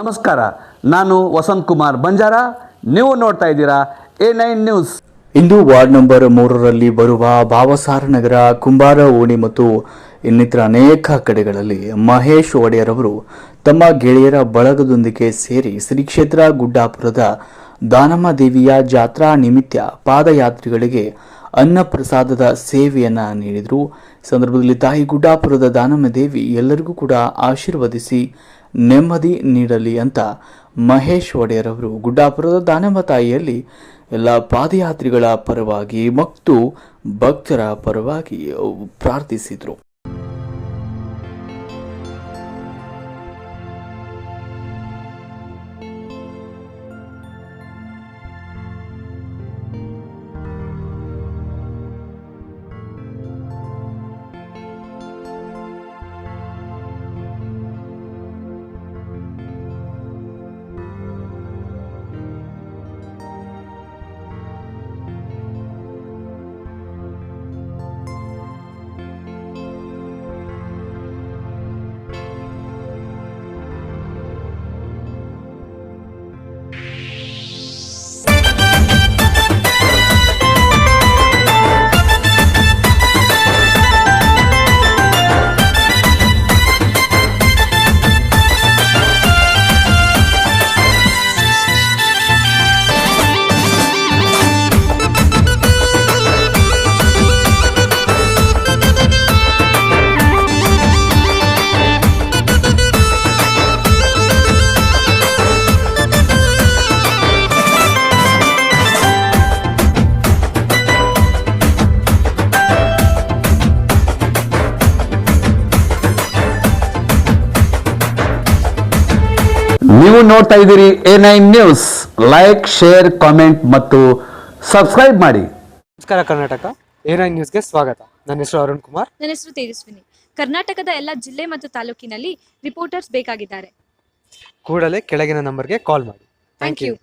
ನಮಸ್ಕಾರ, ನಾನು ವಸಂತ್ ಕುಮಾರ್ ಬಂಜಾರ. ನೀವು ನೋಡ್ತಾ ಇದ್ದೀರಾ ಎ ನೈನ್ ನ್ಯೂಸ್. ಇಂದು ವಾರ್ಡ್ ನಂಬರ್ ಮೂರರಲ್ಲಿ ಬರುವ ಭಾವಸಾರ ನಗರ, ಕುಂಬಾರ, ಓಣಿ ಮತ್ತು ಇನ್ನಿತರ ಅನೇಕ ಕಡೆಗಳಲ್ಲಿ ಮಹೇಶ್ ಒಡೆಯರ್ ಅವರು ತಮ್ಮ ಗೆಳೆಯರ ಬಳಗದೊಂದಿಗೆ ಸೇರಿ ಶ್ರೀ ಕ್ಷೇತ್ರ ಗುಡ್ಡಾಪುರದ ದಾನಮ್ಮ ದೇವಿಯ ಜಾತ್ರಾ ನಿಮಿತ್ತ ಪಾದಯಾತ್ರಿಗಳಿಗೆ ಅನ್ನ ಪ್ರಸಾದದ ಸೇವೆಯನ್ನ ನೀಡಿದರು. ಸಂದರ್ಭದಲ್ಲಿ ತಾಯಿ ಗುಡ್ಡಾಪುರದ ದಾನಮ್ಮ ದೇವಿ ಎಲ್ಲರಿಗೂ ಕೂಡ ಆಶೀರ್ವದಿಸಿ ನೆಮ್ಮದಿ ನೀಡಲಿ ಅಂತ ಮಹೇಶ್ ಒಡೆಯರ್ ಅವರು ಗುಡ್ಡಾಪುರದ ದಾನಮ್ಮ ತಾಯಿಯಲ್ಲಿ ಎಲ್ಲ ಪಾದಯಾತ್ರಿಗಳ ಪರವಾಗಿ ಮತ್ತು ಭಕ್ತರ ಪರವಾಗಿ ಪ್ರಾರ್ಥಿಸಿದರು. ನೀವು ನೋಡ್ತಾ ಇದ್ದೀರಿ A nine news. Like share comment ಮತ್ತು ಸಬ್ಸ್ಕ್ರೈಬ್ ಮಾಡಿ. ನಮಸ್ಕಾರ ಕರ್ನಾಟಕ. ಎ ನೈನ್ ನ್ಯೂಸ್ಗೆ ಸ್ವಾಗತ. ನನ್ನ ಹೆಸರು ಅರುಣ್ ಕುಮಾರ್. ನನ್ನ ಹೆಸರು ತೇಜಸ್ವಿನಿ. ಕರ್ನಾಟಕದ ಎಲ್ಲ ಜಿಲ್ಲೆ ಮತ್ತು ತಾಲೂಕಿನಲ್ಲಿ ರಿಪೋರ್ಟರ್ಸ್ ಬೇಕಾಗಿದ್ದಾರೆ. ಕೂಡಲೇ ಕೆಳಗಿನ ನಂಬರ್ಗೆ ಕಾಲ್ ಮಾಡಿ. Thank you